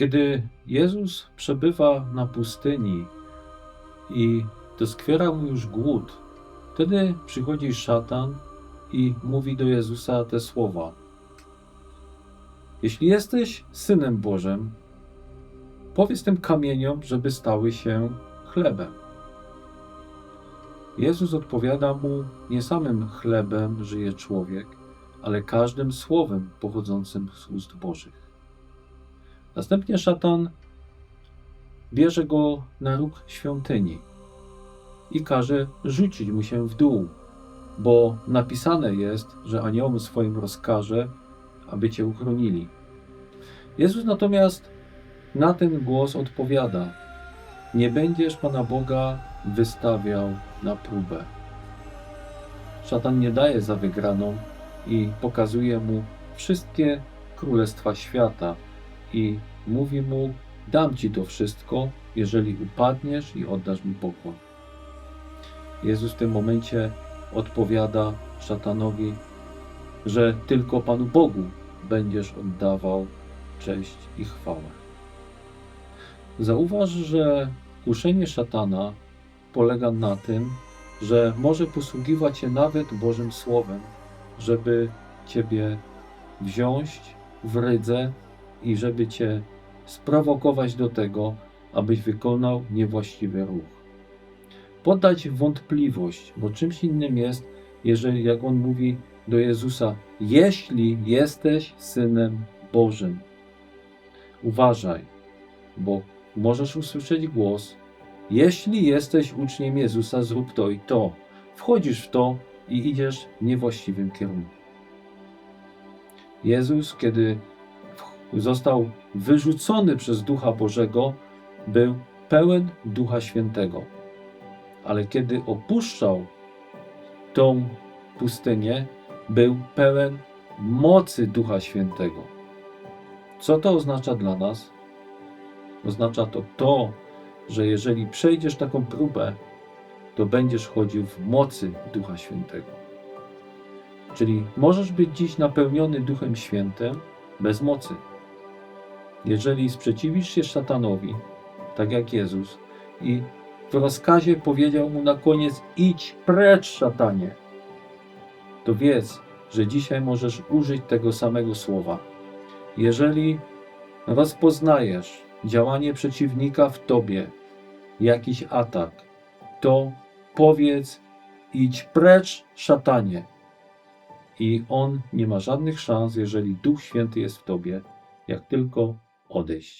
Kiedy Jezus przebywa na pustyni i doskwiera mu już głód, wtedy przychodzi szatan i mówi do Jezusa te słowa: Jeśli jesteś synem Bożym, powiedz tym kamieniom, żeby stały się chlebem. Jezus odpowiada mu: Nie samym chlebem żyje człowiek, ale każdym słowem pochodzącym z ust Bożych. Następnie szatan bierze go na róg świątyni i każe rzucić mu się w dół, bo napisane jest, że aniołom swoim rozkaże, aby cię uchronili. Jezus natomiast na ten głos odpowiada: Nie będziesz Pana Boga wystawiał na próbę. Szatan nie daje za wygraną i pokazuje mu wszystkie królestwa świata i mówi mu: Dam ci to wszystko, jeżeli upadniesz i oddasz mi pokłon. Jezus w tym momencie odpowiada szatanowi, że tylko Panu Bogu będziesz oddawał cześć i chwałę. Zauważ, że kuszenie szatana polega na tym, że może posługiwać się nawet Bożym Słowem, żeby Ciebie wziąć w rydze i żeby Cię sprowokować do tego, abyś wykonał niewłaściwy ruch. Podać wątpliwość, bo czymś innym jest, jeżeli, jak on mówi do Jezusa, jeśli jesteś synem Bożym. Uważaj, bo możesz usłyszeć głos, jeśli jesteś uczniem Jezusa, zrób to i to. Wchodzisz w to i idziesz w niewłaściwym kierunku. Jezus, kiedy został wyrzucony przez Ducha Bożego, był pełen Ducha Świętego. Ale kiedy opuszczał tą pustynię, był pełen mocy Ducha Świętego. Co to oznacza dla nas? Oznacza to to, że jeżeli przejdziesz taką próbę, to będziesz chodził w mocy Ducha Świętego. Czyli możesz być dziś napełniony Duchem Świętym bez mocy. Jeżeli sprzeciwisz się szatanowi, tak jak Jezus, i w rozkazie powiedział mu na koniec: idź precz, szatanie, to wiedz, że dzisiaj możesz użyć tego samego słowa. Jeżeli rozpoznajesz działanie przeciwnika w tobie, jakiś atak, to powiedz: idź precz, szatanie. I on nie ma żadnych szans, jeżeli Duch Święty jest w tobie, jak tylko odejść.